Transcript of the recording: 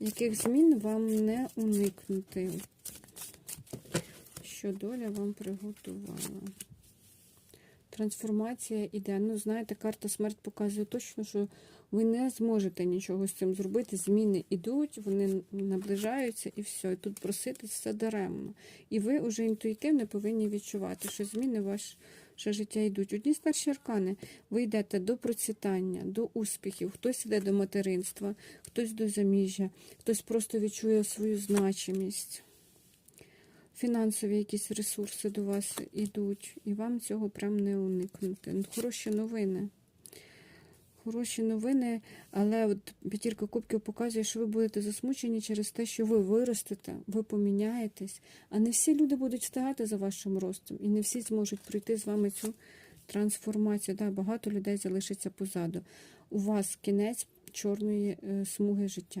Яких змін вам не уникнути? Що доля вам приготувала? Трансформація іде. Ну, знаєте, карта смерть показує точно, що ви не зможете нічого з цим зробити. Зміни йдуть, вони наближаються і все. І тут просити все даремно. І ви вже інтуїтивно повинні відчувати, що зміни в ваше життя йдуть. Одні старші аркани. Ви йдете до процвітання, до успіхів. Хтось йде до материнства, хтось до заміжжя, хтось просто відчує свою значимість. Фінансові якісь ресурси до вас йдуть, і вам цього прям не уникнути. Ну, Хороші новини. Хороші новини, але от п'ятірка кубків показує, що ви будете засмучені через те, що ви виростете, ви поміняєтесь, а не всі люди будуть встигати за вашим ростом, і не всі зможуть пройти з вами цю трансформацію. Да, багато людей залишиться позаду. У вас кінець чорної е, смуги життя.